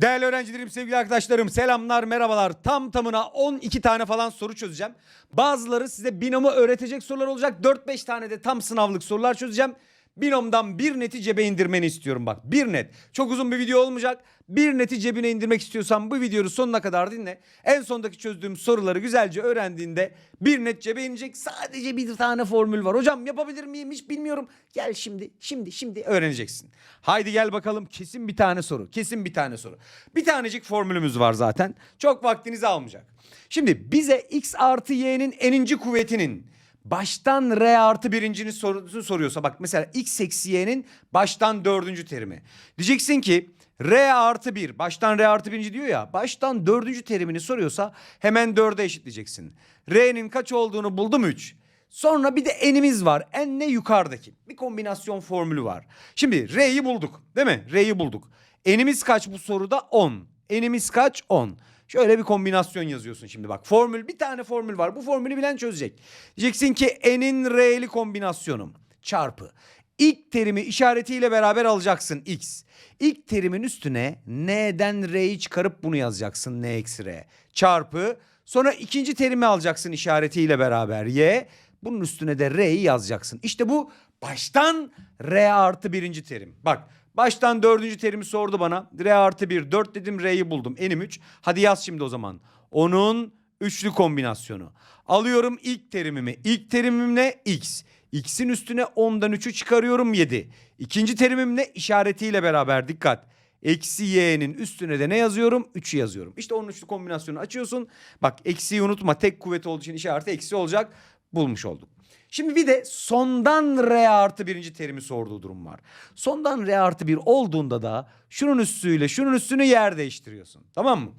Değerli öğrencilerim, sevgili arkadaşlarım, selamlar, merhabalar. Tam tamına 12 tane falan soru çözeceğim. Bazıları size binomu öğretecek sorular olacak. 4-5 tane de tam sınavlık sorular çözeceğim. Binomdan bir neti cebe indirmeni istiyorum bak. Bir net. Çok uzun bir video olmayacak. Bir neti cebine indirmek istiyorsan bu videoyu sonuna kadar dinle. En sondaki çözdüğüm soruları güzelce öğrendiğinde bir net cebe inecek. Sadece bir tane formül var. Hocam yapabilir miyim hiç bilmiyorum. Gel şimdi, şimdi, şimdi öğreneceksin. Haydi gel bakalım. Kesin bir tane soru. Kesin bir tane soru. Bir tanecik formülümüz var zaten. Çok vaktinizi almayacak. Şimdi bize x artı y'nin eninci kuvvetinin baştan r artı birincini sorusunu soruyorsa bak mesela x eksi y'nin baştan dördüncü terimi. Diyeceksin ki r artı bir baştan r artı birinci diyor ya baştan dördüncü terimini soruyorsa hemen dörde eşitleyeceksin. r'nin kaç olduğunu buldum 3. Sonra bir de n'imiz var. N ne yukarıdaki. Bir kombinasyon formülü var. Şimdi r'yi bulduk değil mi? R'yi bulduk. N'imiz kaç bu soruda? 10. N'imiz kaç? 10. Şöyle bir kombinasyon yazıyorsun şimdi bak. Formül bir tane formül var. Bu formülü bilen çözecek. Diyeceksin ki n'in r'li kombinasyonu çarpı. İlk terimi işaretiyle beraber alacaksın x. İlk terimin üstüne n'den r'yi çıkarıp bunu yazacaksın n eksi r. Çarpı. Sonra ikinci terimi alacaksın işaretiyle beraber y. Bunun üstüne de r'yi yazacaksın. İşte bu baştan r artı birinci terim. Bak Baştan dördüncü terimi sordu bana. R artı 1 4 dedim R'yi buldum. Enim 3. Hadi yaz şimdi o zaman. Onun üçlü kombinasyonu. Alıyorum ilk terimimi. İlk terimim ne? X. X'in üstüne 10'dan 3'ü çıkarıyorum 7. İkinci terimim ne? İşaretiyle beraber dikkat. Eksi y'nin üstüne de ne yazıyorum? 3'ü yazıyorum. İşte onun üçlü kombinasyonu açıyorsun. Bak eksiyi unutma. Tek kuvvet olduğu için işareti eksi olacak. Bulmuş olduk. Şimdi bir de sondan R artı birinci terimi sorduğu durum var. Sondan R artı bir olduğunda da şunun üstüyle şunun üstünü yer değiştiriyorsun. Tamam mı?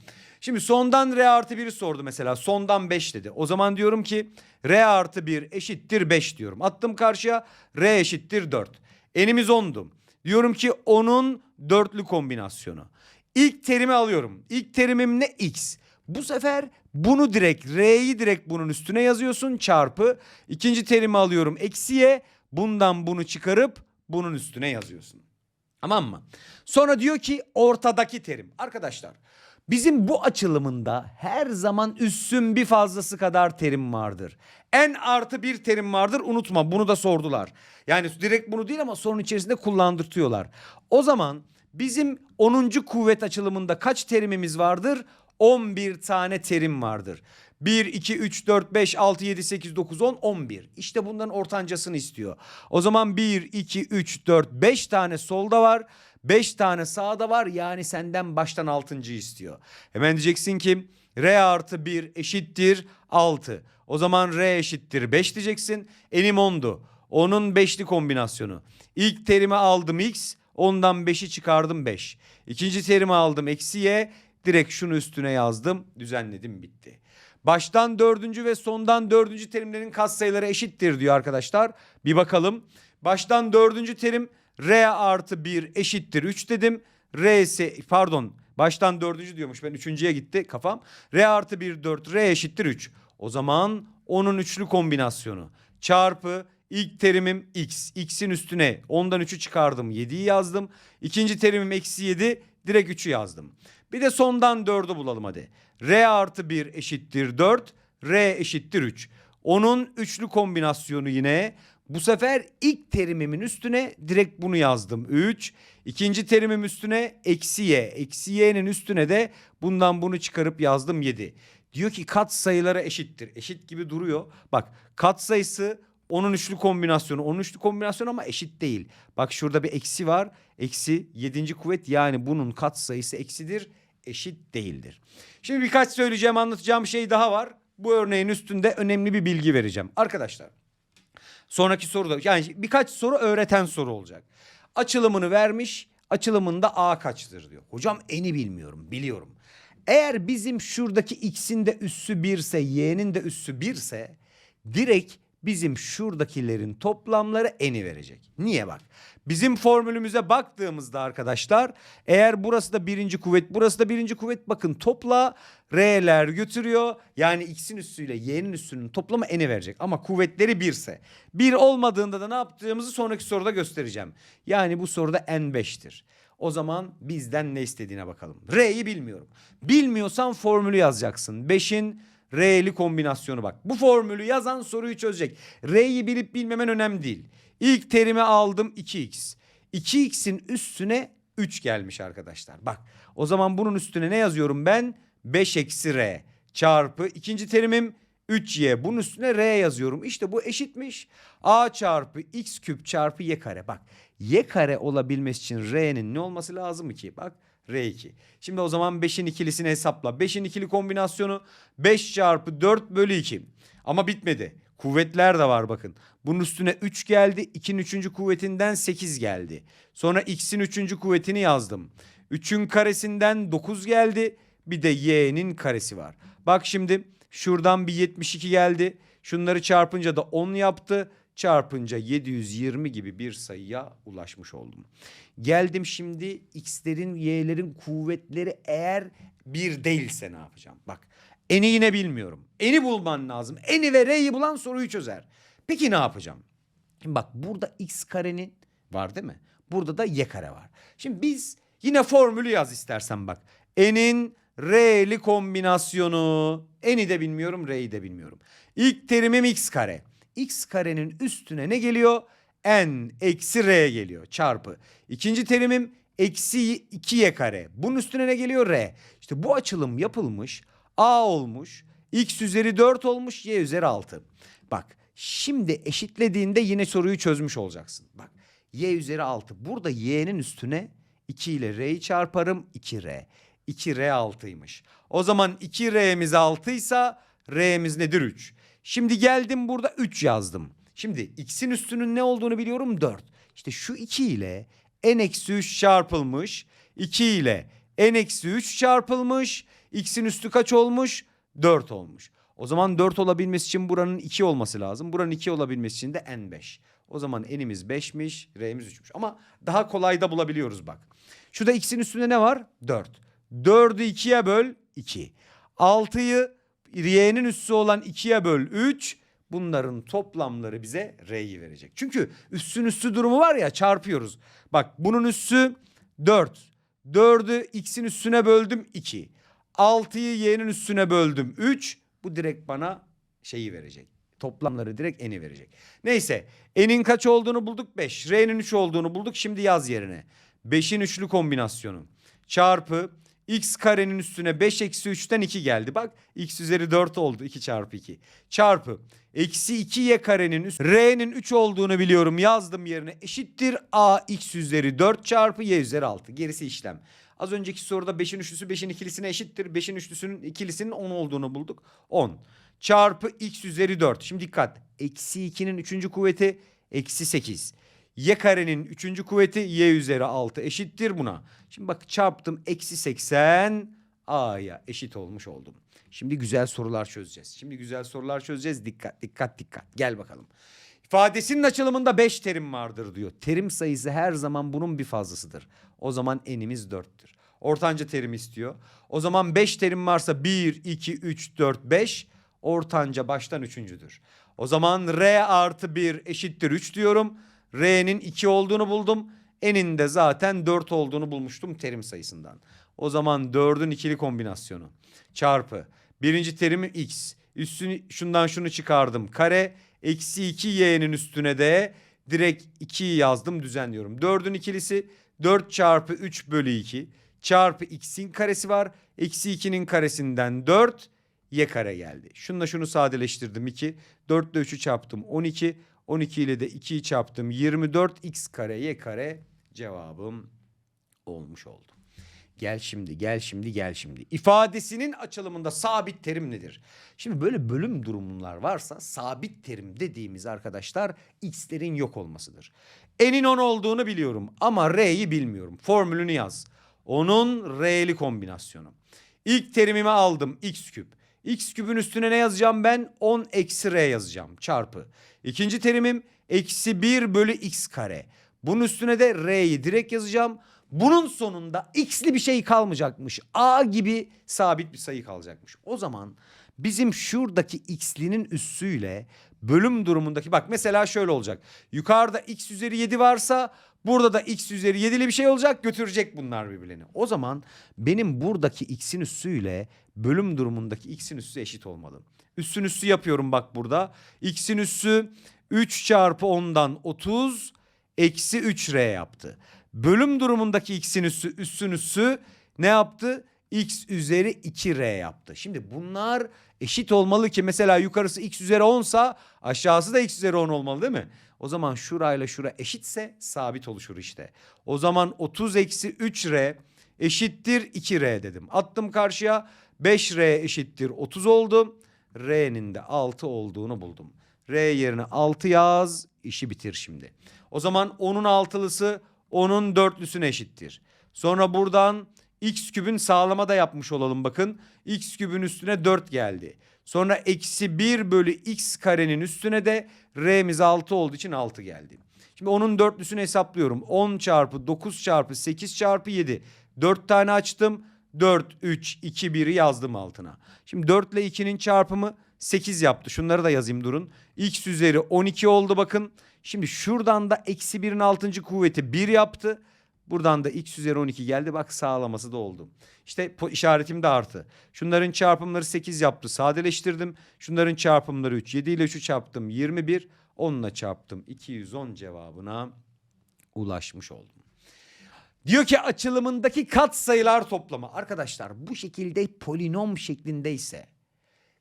Şimdi sondan R artı 1'i sordu mesela. Sondan 5 dedi. O zaman diyorum ki R artı 1 eşittir 5 diyorum. Attım karşıya R eşittir 4. Enimiz 10'du. Diyorum ki onun dörtlü kombinasyonu. İlk terimi alıyorum. İlk terimim ne? X. Bu sefer bunu direkt R'yi direkt bunun üstüne yazıyorsun çarpı. İkinci terimi alıyorum eksiye. Bundan bunu çıkarıp bunun üstüne yazıyorsun. Tamam mı? Sonra diyor ki ortadaki terim. Arkadaşlar bizim bu açılımında her zaman üssün bir fazlası kadar terim vardır. En artı bir terim vardır unutma bunu da sordular. Yani direkt bunu değil ama sorun içerisinde kullandırtıyorlar. O zaman bizim 10. kuvvet açılımında kaç terimimiz vardır? 11 tane terim vardır. 1, 2, 3, 4, 5, 6, 7, 8, 9, 10, 11. İşte bunların ortancasını istiyor. O zaman 1, 2, 3, 4, 5 tane solda var. 5 tane sağda var. Yani senden baştan 6. istiyor. Hemen diyeceksin ki R artı 1 eşittir 6. O zaman R eşittir 5 diyeceksin. Enim 10'du. Onun 5'li kombinasyonu. İlk terimi aldım x. Ondan 5'i çıkardım 5. İkinci terimi aldım eksi y. Direkt şunu üstüne yazdım. Düzenledim bitti. Baştan dördüncü ve sondan dördüncü terimlerin katsayıları eşittir diyor arkadaşlar. Bir bakalım. Baştan dördüncü terim R artı 1 eşittir 3 dedim. R ise pardon baştan dördüncü diyormuş ben üçüncüye gitti kafam. R artı 1 4 R eşittir 3. O zaman onun üçlü kombinasyonu çarpı ilk terimim x. X'in üstüne 10'dan 3'ü çıkardım 7'yi yazdım. İkinci terimim eksi 7 direkt 3'ü yazdım. Bir de sondan 4'ü bulalım hadi. R artı 1 eşittir 4. R eşittir 3. Onun üçlü kombinasyonu yine. Bu sefer ilk terimimin üstüne direkt bunu yazdım. 3. İkinci terimim üstüne eksi y. Eksi y'nin üstüne de bundan bunu çıkarıp yazdım 7. Diyor ki kat sayıları eşittir. Eşit gibi duruyor. Bak kat sayısı onun üçlü kombinasyonu. Onun üçlü kombinasyonu ama eşit değil. Bak şurada bir eksi var. Eksi yedinci kuvvet yani bunun kat sayısı eksidir. Eşit değildir. Şimdi birkaç söyleyeceğim anlatacağım şey daha var. Bu örneğin üstünde önemli bir bilgi vereceğim. Arkadaşlar sonraki soruda yani birkaç soru öğreten soru olacak. Açılımını vermiş. Açılımında A kaçtır diyor. Hocam eni bilmiyorum. Biliyorum. Eğer bizim şuradaki x'in de üssü 1 ise y'nin de üssü 1 ise direkt bizim şuradakilerin toplamları eni verecek. Niye bak? Bizim formülümüze baktığımızda arkadaşlar eğer burası da birinci kuvvet burası da birinci kuvvet bakın topla r'ler götürüyor. Yani x'in üssüyle y'nin üssünün toplamı eni verecek. Ama kuvvetleri 1 ise 1 olmadığında da ne yaptığımızı sonraki soruda göstereceğim. Yani bu soruda n5'tir. O zaman bizden ne istediğine bakalım. R'yi bilmiyorum. Bilmiyorsan formülü yazacaksın. 5'in R'li kombinasyonu bak. Bu formülü yazan soruyu çözecek. R'yi bilip bilmemen önemli değil. İlk terimi aldım 2x. 2x'in üstüne 3 gelmiş arkadaşlar. Bak o zaman bunun üstüne ne yazıyorum ben? 5 eksi R çarpı ikinci terimim 3y. Bunun üstüne r yazıyorum. İşte bu eşitmiş. a çarpı x küp çarpı y kare. Bak y kare olabilmesi için r'nin ne olması lazım ki? Bak r2. Şimdi o zaman 5'in ikilisini hesapla. 5'in ikili kombinasyonu 5 çarpı 4 bölü 2. Ama bitmedi. Kuvvetler de var bakın. Bunun üstüne 3 geldi. 2'nin 3. kuvvetinden 8 geldi. Sonra x'in 3. kuvvetini yazdım. 3'ün karesinden 9 geldi. Bir de y'nin karesi var. Bak şimdi şuradan bir 72 geldi. Şunları çarpınca da 10 yaptı. Çarpınca 720 gibi bir sayıya ulaşmış oldum. Geldim şimdi x'lerin y'lerin kuvvetleri eğer bir değilse ne yapacağım? Bak eni yine bilmiyorum. Eni bulman lazım. Eni ve r'yi bulan soruyu çözer. Peki ne yapacağım? Şimdi bak burada x karenin var değil mi? Burada da y kare var. Şimdi biz yine formülü yaz istersen bak. N'in R'li kombinasyonu. N'i de bilmiyorum, R'yi de bilmiyorum. İlk terimim x kare. X karenin üstüne ne geliyor? N eksi R geliyor çarpı. İkinci terimim eksi 2y kare. Bunun üstüne ne geliyor? R. İşte bu açılım yapılmış. A olmuş. X üzeri 4 olmuş. Y üzeri 6. Bak şimdi eşitlediğinde yine soruyu çözmüş olacaksın. Bak y üzeri 6. Burada y'nin üstüne 2 ile r'yi çarparım 2r. 2r 6'ymış. O zaman 2r'miz 6 ise r'miz nedir 3. Şimdi geldim burada 3 yazdım. Şimdi x'in üstünün ne olduğunu biliyorum 4. İşte şu 2 ile n eksi 3 çarpılmış. 2 ile n eksi 3 çarpılmış. X'in üstü kaç olmuş? 4 olmuş. O zaman 4 olabilmesi için buranın 2 olması lazım. Buranın 2 olabilmesi için de n5. O zaman n'imiz 5'miş, r'miz 3'müş. Ama daha kolay da bulabiliyoruz bak. Şurada x'in üstünde ne var? 4. 4'ü 2'ye böl 2. 6'yı y'nin üssü olan 2'ye böl 3. Bunların toplamları bize r'yi verecek. Çünkü üssün üssü durumu var ya çarpıyoruz. Bak bunun üssü 4. 4'ü x'in üstüne böldüm 2. 6'yı y'nin üstüne böldüm 3. Bu direkt bana şeyi verecek. Toplamları direkt n'i verecek. Neyse n'in kaç olduğunu bulduk 5. R'nin 3 olduğunu bulduk. Şimdi yaz yerine. 5'in üçlü kombinasyonu. Çarpı x karenin üstüne 5 eksi 3'ten 2 geldi. Bak x üzeri 4 oldu 2 çarpı 2. Çarpı eksi 2y karenin üst r'nin 3 olduğunu biliyorum yazdım yerine eşittir a x üzeri 4 çarpı y üzeri 6. Gerisi işlem. Az önceki soruda 5'in üçlüsü 5'in ikilisine eşittir. 5'in üçlüsünün ikilisinin 10 olduğunu bulduk. 10 çarpı x üzeri 4. Şimdi dikkat. Eksi 2'nin 3. kuvveti eksi 8. Y karenin 3. kuvveti y üzeri 6 eşittir buna. Şimdi bak çarptım eksi 80 a'ya eşit olmuş oldum. Şimdi güzel sorular çözeceğiz. Şimdi güzel sorular çözeceğiz. Dikkat dikkat dikkat. Gel bakalım. İfadesinin açılımında 5 terim vardır diyor. Terim sayısı her zaman bunun bir fazlasıdır. O zaman enimiz 4'tür. Ortanca terim istiyor. O zaman 5 terim varsa 1, 2, 3, 4, 5. Ortanca baştan üçüncüdür. O zaman R artı 1 eşittir 3 diyorum. R'nin 2 olduğunu buldum. N'in de zaten 4 olduğunu bulmuştum terim sayısından. O zaman 4'ün ikili kombinasyonu. Çarpı. Birinci terimi x. Üstünü şundan şunu çıkardım. Kare. Eksi 2 y'nin üstüne de direkt 2'yi yazdım düzenliyorum. 4'ün ikilisi 4 çarpı 3 bölü 2 çarpı x'in karesi var. Eksi 2'nin karesinden 4 y kare geldi. Şununla şunu sadeleştirdim 2. 4 ile 3'ü çarptım 12. 12 ile de 2'yi çarptım 24 x kare y kare cevabım olmuş oldu. Gel şimdi gel şimdi gel şimdi. İfadesinin açılımında sabit terim nedir? Şimdi böyle bölüm durumlar varsa sabit terim dediğimiz arkadaşlar x'lerin yok olmasıdır. N'in 10 olduğunu biliyorum ama r'yi bilmiyorum. Formülünü yaz. Onun r'li kombinasyonu. İlk terimimi aldım x küp. X küpün üstüne ne yazacağım ben? 10 eksi r yazacağım çarpı. İkinci terimim eksi 1 bölü x kare. Bunun üstüne de r'yi direkt yazacağım. Bunun sonunda x'li bir şey kalmayacakmış. A gibi sabit bir sayı kalacakmış. O zaman bizim şuradaki x'linin üssüyle bölüm durumundaki bak mesela şöyle olacak. Yukarıda x üzeri 7 varsa Burada da x üzeri 7'li bir şey olacak götürecek bunlar birbirlerini. O zaman benim buradaki x'in üssüyle bölüm durumundaki x'in üssü eşit olmalı. Üssün üssü yapıyorum bak burada. X'in üssü 3 çarpı 10'dan 30 eksi 3r yaptı. Bölüm durumundaki x'in üssü üssün üssü ne yaptı? X üzeri 2r yaptı. Şimdi bunlar eşit olmalı ki mesela yukarısı x üzeri 10 sa aşağısı da x üzeri 10 olmalı değil mi? O zaman şurayla şura eşitse sabit oluşur işte. O zaman 30 eksi 3r eşittir 2r dedim. Attım karşıya 5r eşittir 30 oldu. R'nin de 6 olduğunu buldum. R yerine 6 yaz işi bitir şimdi. O zaman 10'un altılısı 10'un dörtlüsüne eşittir. Sonra buradan x kübün sağlama da yapmış olalım bakın. x kübün üstüne 4 geldi. Sonra eksi 1 bölü x karenin üstüne de r'miz 6 olduğu için 6 geldi. Şimdi onun dörtlüsünü hesaplıyorum. 10 çarpı 9 çarpı 8 çarpı 7. 4 tane açtım. 4, 3, 2, 1'i yazdım altına. Şimdi 4 ile 2'nin çarpımı 8 yaptı. Şunları da yazayım durun. X üzeri 12 oldu bakın. Şimdi şuradan da eksi 1'in 6. kuvveti 1 yaptı. Buradan da x üzeri 12 geldi. Bak sağlaması da oldu. İşte işaretim de artı. Şunların çarpımları 8 yaptı. Sadeleştirdim. Şunların çarpımları 3. 7 ile 3'ü çarptım 21. 10'la çarptım. 210 cevabına ulaşmış oldum. Diyor ki açılımındaki katsayılar toplamı. Arkadaşlar bu şekilde polinom şeklindeyse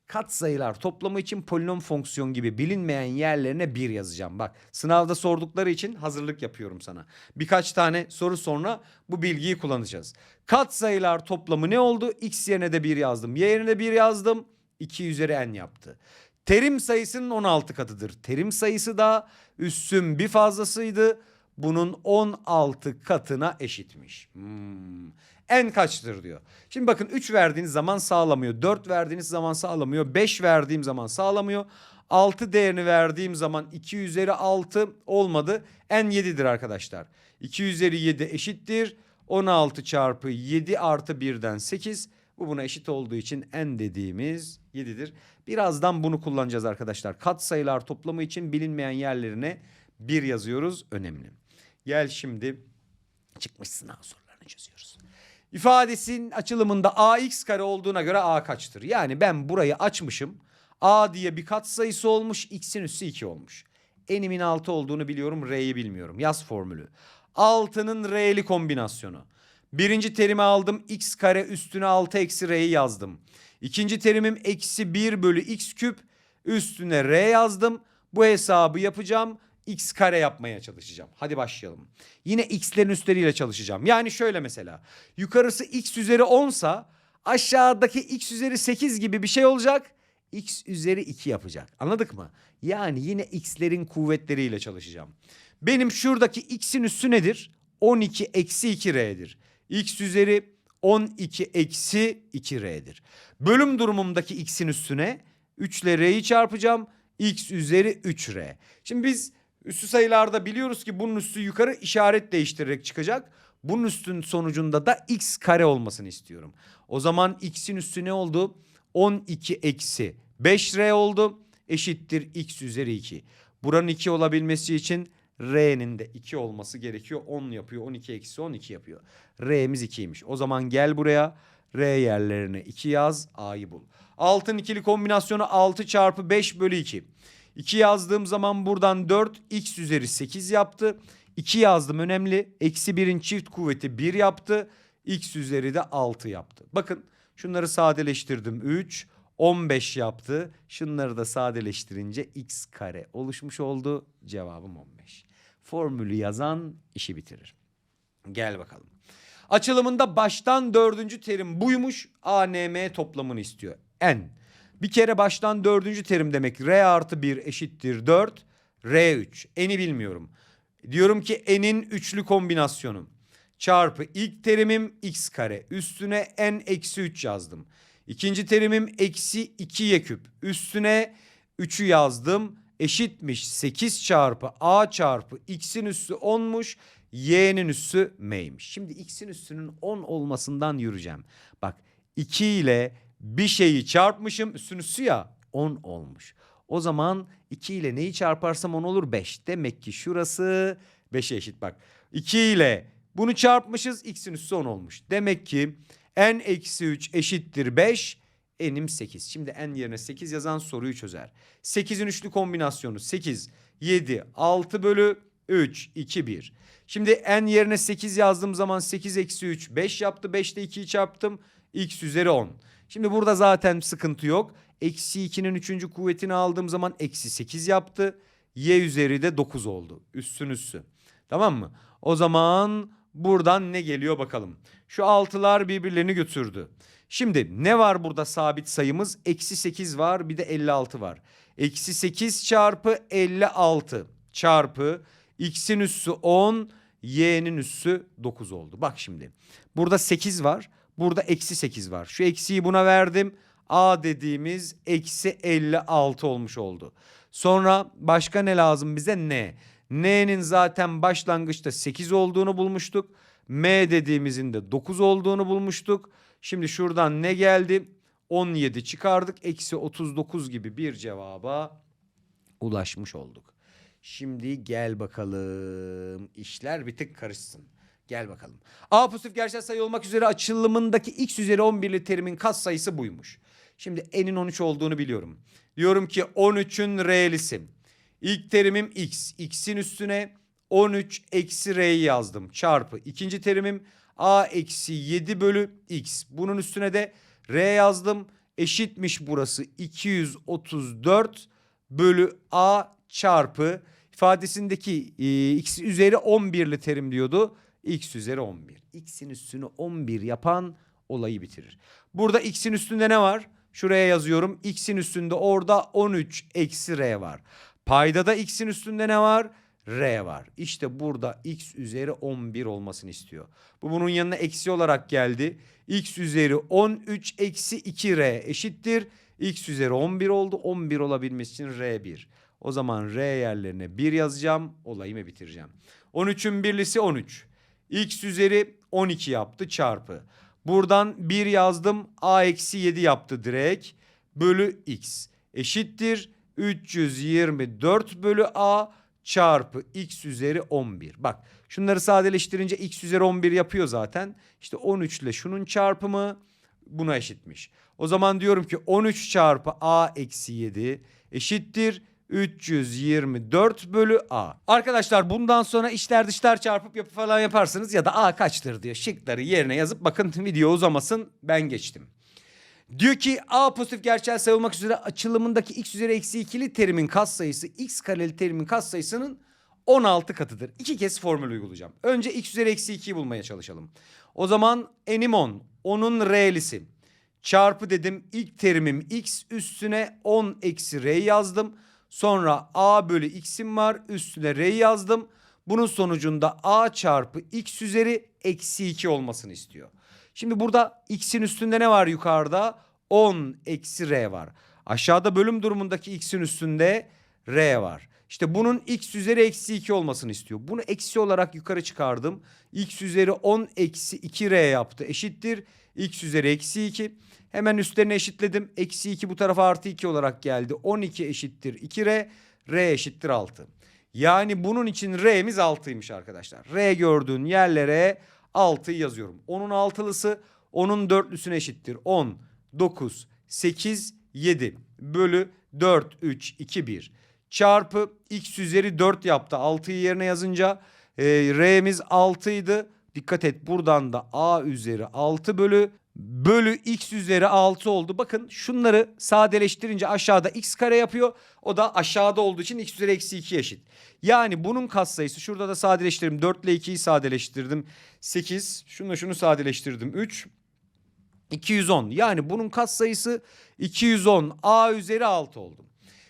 katsayılar toplamı için polinom fonksiyon gibi bilinmeyen yerlerine bir yazacağım. Bak sınavda sordukları için hazırlık yapıyorum sana. Birkaç tane soru sonra bu bilgiyi kullanacağız. Katsayılar toplamı ne oldu? X yerine de bir yazdım. Y yerine de bir yazdım. 2 üzeri n yaptı. Terim sayısının 16 katıdır. Terim sayısı da üssün bir fazlasıydı. Bunun 16 katına eşitmiş. Hmm. En kaçtır diyor. Şimdi bakın 3 verdiğiniz zaman sağlamıyor. 4 verdiğiniz zaman sağlamıyor. 5 verdiğim zaman sağlamıyor. 6 değerini verdiğim zaman 2 üzeri 6 olmadı. En 7'dir arkadaşlar. 2 üzeri 7 eşittir. 16 çarpı 7 artı 1'den 8. Bu buna eşit olduğu için en dediğimiz 7'dir. Birazdan bunu kullanacağız arkadaşlar. Kat sayılar toplamı için bilinmeyen yerlerine 1 yazıyoruz. Önemli. Gel şimdi çıkmış sınav sorularını çözüyoruz. İfadesin açılımında ax kare olduğuna göre a kaçtır? Yani ben burayı açmışım. a diye bir katsayısı olmuş. x'in üssü 2 olmuş. N''imin 6 olduğunu biliyorum. R'yi bilmiyorum. Yaz formülü. 6'nın R'li kombinasyonu. Birinci terimi aldım. X kare üstüne 6 eksi R'yi yazdım. İkinci terimim eksi 1 bölü x küp üstüne R yazdım. Bu hesabı yapacağım. X kare yapmaya çalışacağım. Hadi başlayalım. Yine x'lerin üstleriyle çalışacağım. Yani şöyle mesela. Yukarısı x üzeri 10 sa aşağıdaki x üzeri 8 gibi bir şey olacak. x üzeri 2 yapacak. Anladık mı? Yani yine x'lerin kuvvetleriyle çalışacağım. Benim şuradaki x'in üssü nedir? 12 eksi 2r'dir. x üzeri 12 eksi 2r'dir. Bölüm durumumdaki x'in üstüne 3 ile r'yi çarpacağım. x üzeri 3r. Şimdi biz üssü sayılarda biliyoruz ki bunun üstü yukarı işaret değiştirerek çıkacak. Bunun üstün sonucunda da x kare olmasını istiyorum. O zaman x'in üstü ne oldu? 12 eksi 5r oldu. Eşittir x üzeri 2. Buranın 2 olabilmesi için R'nin de 2 olması gerekiyor. 10 yapıyor. 12 eksi 12 yapıyor. R'miz 2'ymiş. O zaman gel buraya. R yerlerine 2 yaz. A'yı bul. Altın ikili kombinasyonu 6 çarpı 5 bölü 2. 2 yazdığım zaman buradan 4 x üzeri 8 yaptı. 2 yazdım önemli. Eksi 1'in çift kuvveti 1 yaptı. x üzeri de 6 yaptı. Bakın şunları sadeleştirdim. 3, 15 yaptı. Şunları da sadeleştirince x kare oluşmuş oldu. Cevabım 15. Formülü yazan işi bitirir. Gel bakalım. Açılımında baştan dördüncü terim buymuş. ANM toplamını istiyor. N. Bir kere baştan dördüncü terim demek. R artı 1 eşittir 4. R3. N'i bilmiyorum. Diyorum ki N'in üçlü kombinasyonu. Çarpı ilk terimim x kare. Üstüne N eksi 3 yazdım. İkinci terimim eksi 2y küp. Üstüne 3'ü yazdım. Eşitmiş 8 çarpı a çarpı x'in üssü 10'muş. Y'nin üssü m'ymiş. Şimdi x'in üssünün 10 olmasından yürüyeceğim. Bak 2 ile bir şeyi çarpmışım. Üssün üssü ya 10 olmuş. O zaman 2 ile neyi çarparsam 10 olur 5. Demek ki şurası 5'e eşit bak. 2 ile bunu çarpmışız. X'in üssü 10 olmuş. Demek ki n eksi 3 eşittir 5. N'im 8. Şimdi n yerine 8 yazan soruyu çözer. 8'in üçlü kombinasyonu 8, 7, 6 bölü 3, 2, 1. Şimdi n yerine 8 yazdığım zaman 8 eksi 3 5 yaptı. 5 ile 2'yi çarptım. X üzeri 10. Şimdi burada zaten sıkıntı yok. Eksi 2'nin 3. kuvvetini aldığım zaman eksi 8 yaptı. Y üzeri de 9 oldu. Üssün üssü. Tamam mı? O zaman buradan ne geliyor bakalım. Şu altılar birbirlerini götürdü. Şimdi ne var burada sabit sayımız? Eksi 8 var bir de 56 var. Eksi 8 çarpı 56 çarpı x'in üssü 10 y'nin üssü 9 oldu. Bak şimdi burada 8 var burada eksi 8 var. Şu eksiyi buna verdim. A dediğimiz eksi 56 olmuş oldu. Sonra başka ne lazım bize? N. N'nin zaten başlangıçta 8 olduğunu bulmuştuk. M dediğimizin de 9 olduğunu bulmuştuk. Şimdi şuradan ne geldi? 17 çıkardık. Eksi 39 gibi bir cevaba ulaşmış olduk. Şimdi gel bakalım. İşler bir tık karışsın. Gel bakalım. A pozitif gerçel sayı olmak üzere açılımındaki x üzeri 11'li terimin kat sayısı buymuş. Şimdi n'in 13 olduğunu biliyorum. Diyorum ki 13'ün r'lisi. İlk terimim x. x'in üstüne 13 eksi r'yi yazdım. Çarpı. İkinci terimim a eksi 7 bölü x. Bunun üstüne de r yazdım. Eşitmiş burası 234 bölü a çarpı ifadesindeki e, x üzeri 11'li terim diyordu. X üzeri 11. x'in üstünü 11 yapan olayı bitirir. Burada x'in üstünde ne var? Şuraya yazıyorum. x'in üstünde orada 13 eksi r var. Paydada x'in üstünde ne var? R var. İşte burada x üzeri 11 olmasını istiyor. Bu bunun yanına eksi olarak geldi. x üzeri 13 eksi 2r eşittir. x üzeri 11 oldu. 11 olabilmesi için r1. O zaman r yerlerine 1 yazacağım. Olayımı bitireceğim. 13'ün birlisi 13. x üzeri 12 yaptı çarpı. Buradan 1 yazdım. a eksi 7 yaptı direkt. Bölü x eşittir. 324 bölü a çarpı x üzeri 11. Bak şunları sadeleştirince x üzeri 11 yapıyor zaten. İşte 13 ile şunun çarpımı buna eşitmiş. O zaman diyorum ki 13 çarpı a eksi 7 eşittir 324 bölü a. Arkadaşlar bundan sonra içler dışlar çarpıp yapı falan yaparsınız ya da a kaçtır diyor. Şıkları yerine yazıp bakın video uzamasın ben geçtim. Diyor ki A pozitif gerçel sayı olmak üzere açılımındaki x üzeri eksi ikili terimin katsayısı x kareli terimin katsayısının 16 katıdır. İki kez formül uygulayacağım. Önce x üzeri eksi 2'yi bulmaya çalışalım. O zaman n'im 10. 10'un r'lisi. Çarpı dedim ilk terimim x üstüne 10 eksi r yazdım. Sonra a bölü x'im var üstüne r yazdım. Bunun sonucunda a çarpı x üzeri eksi 2 olmasını istiyor. Şimdi burada x'in üstünde ne var yukarıda? 10 eksi r var. Aşağıda bölüm durumundaki x'in üstünde r var. İşte bunun x üzeri eksi 2 olmasını istiyor. Bunu eksi olarak yukarı çıkardım. x üzeri 10 eksi 2 r yaptı. Eşittir x üzeri eksi 2. Hemen üstlerine eşitledim. Eksi 2 bu tarafa artı 2 olarak geldi. 12 eşittir 2 r. eşittir 6. Yani bunun için r'miz 6'ymış arkadaşlar. r gördüğün yerlere 6'yı yazıyorum. 10'un altılısı 10'un dörtlüsüne eşittir. 10, 9, 8, 7 bölü 4, 3, 2, 1 çarpı x üzeri 4 yaptı. 6'yı yerine yazınca e, r'miz 6 idi. Dikkat et buradan da a üzeri 6 bölü bölü x üzeri 6 oldu. Bakın şunları sadeleştirince aşağıda x kare yapıyor. O da aşağıda olduğu için x üzeri eksi 2 eşit. Yani bunun katsayısı şurada da sadeleştirdim. 4 ile 2'yi sadeleştirdim. 8. Şununla şunu sadeleştirdim. 3. 210. Yani bunun katsayısı 210. A üzeri 6 oldu.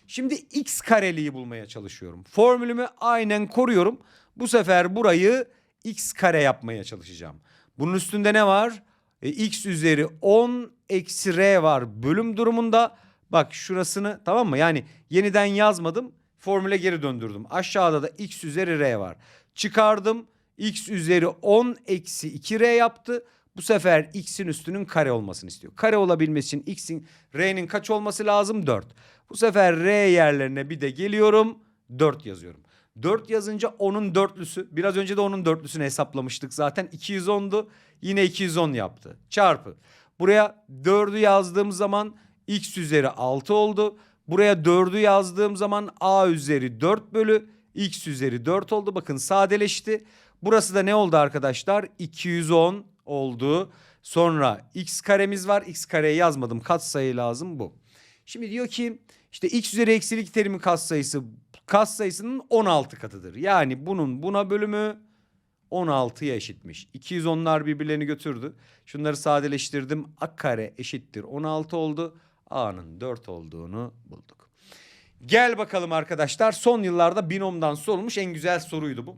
Şimdi x kareliği bulmaya çalışıyorum. Formülümü aynen koruyorum. Bu sefer burayı x kare yapmaya çalışacağım. Bunun üstünde ne var? E, x üzeri 10 eksi r var bölüm durumunda. Bak şurasını tamam mı? Yani yeniden yazmadım. Formüle geri döndürdüm. Aşağıda da x üzeri r var. Çıkardım. x üzeri 10 eksi 2r yaptı. Bu sefer x'in üstünün kare olmasını istiyor. Kare olabilmesi için x'in r'nin kaç olması lazım? 4. Bu sefer r yerlerine bir de geliyorum 4 yazıyorum. 4 yazınca 10'un dörtlüsü. Biraz önce de onun dörtlüsünü hesaplamıştık zaten. 210'du. Yine 210 yaptı. Çarpı. Buraya 4'ü yazdığım zaman x üzeri 6 oldu. Buraya 4'ü yazdığım zaman a üzeri 4 bölü x üzeri 4 oldu. Bakın sadeleşti. Burası da ne oldu arkadaşlar? 210 oldu. Sonra x karemiz var. x kareyi yazmadım. Katsayı lazım bu. Şimdi diyor ki işte x üzeri eksi 2 terimin katsayısı katsayısının 16 katıdır. Yani bunun buna bölümü 16'ya eşitmiş. 210'lar birbirlerini götürdü. Şunları sadeleştirdim. A kare eşittir 16 oldu. A'nın 4 olduğunu bulduk. Gel bakalım arkadaşlar. Son yıllarda binomdan sorulmuş en güzel soruydu bu.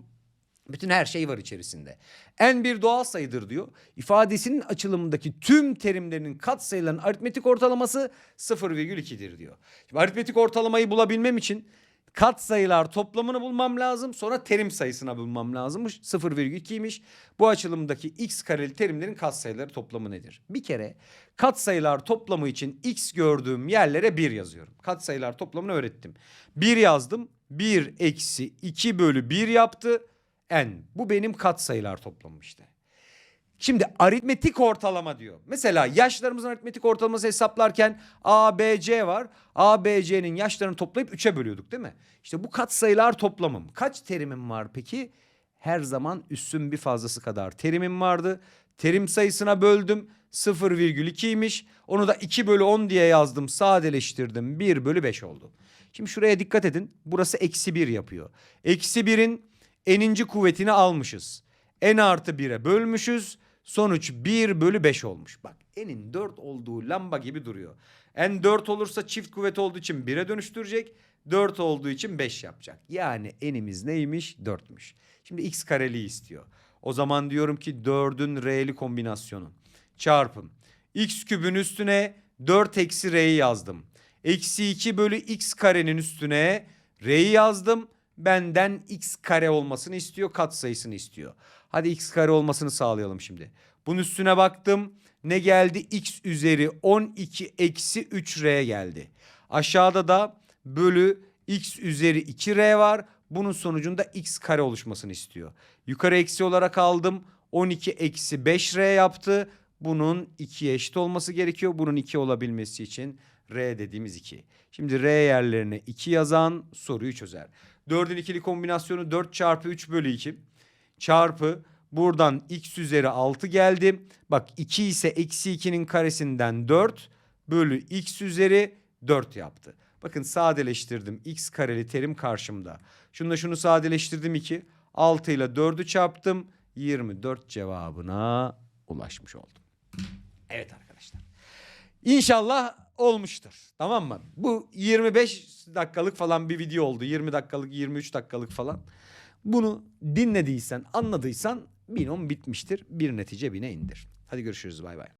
Bütün her şey var içerisinde. En bir doğal sayıdır diyor. İfadesinin açılımındaki tüm terimlerinin katsayılarının aritmetik ortalaması 0,2'dir diyor. Şimdi aritmetik ortalamayı bulabilmem için katsayılar toplamını bulmam lazım. Sonra terim sayısına bulmam lazımmış. 0,2'ymiş. Bu açılımdaki x kareli terimlerin katsayıları toplamı nedir? Bir kere katsayılar toplamı için x gördüğüm yerlere 1 yazıyorum. Katsayılar toplamını öğrettim. 1 yazdım. 1 eksi 2 bölü 1 yaptı. N. Bu benim katsayılar toplamım işte. Şimdi aritmetik ortalama diyor. Mesela yaşlarımızın aritmetik ortalaması hesaplarken A, B, C var. A, B, C'nin yaşlarını toplayıp 3'e bölüyorduk değil mi? İşte bu katsayılar toplamım. Kaç terimim var peki? Her zaman üssün bir fazlası kadar terimim vardı. Terim sayısına böldüm. 0,2'ymiş. Onu da 2 bölü 10 diye yazdım. Sadeleştirdim. 1 bölü 5 oldu. Şimdi şuraya dikkat edin. Burası eksi 1 yapıyor. Eksi 1'in eninci kuvvetini almışız. n artı 1'e bölmüşüz. Sonuç 1 bölü 5 olmuş. Bak n'in 4 olduğu lamba gibi duruyor. n 4 olursa çift kuvvet olduğu için 1'e dönüştürecek. 4 olduğu için 5 yapacak. Yani n'imiz neymiş? 4'müş. Şimdi x kareliği istiyor. O zaman diyorum ki 4'ün r'li kombinasyonu. Çarpım. x kübün üstüne 4 eksi r'yi yazdım. Eksi 2 bölü x karenin üstüne r'yi yazdım. Benden x kare olmasını istiyor. Katsayısını istiyor. Hadi x kare olmasını sağlayalım şimdi. Bunun üstüne baktım. Ne geldi? x üzeri 12 eksi 3r geldi. Aşağıda da bölü x üzeri 2r var. Bunun sonucunda x kare oluşmasını istiyor. Yukarı eksi olarak aldım. 12 eksi 5r yaptı. Bunun 2'ye eşit olması gerekiyor. Bunun 2 olabilmesi için r dediğimiz 2. Şimdi r yerlerine 2 yazan soruyu çözer. 4'ün ikili kombinasyonu 4 çarpı 3 bölü 2 çarpı buradan x üzeri 6 geldi. Bak 2 ise eksi 2'nin karesinden 4 bölü x üzeri 4 yaptı. Bakın sadeleştirdim. x kareli terim karşımda. Şunu şunu sadeleştirdim 2. 6 ile 4'ü çarptım. 24 cevabına ulaşmış oldum. Evet arkadaşlar. İnşallah olmuştur. Tamam mı? Bu 25 dakikalık falan bir video oldu. 20 dakikalık, 23 dakikalık falan. Bunu dinlediysen, anladıysan binom bitmiştir. Bir netice bine indir. Hadi görüşürüz. Bay bay.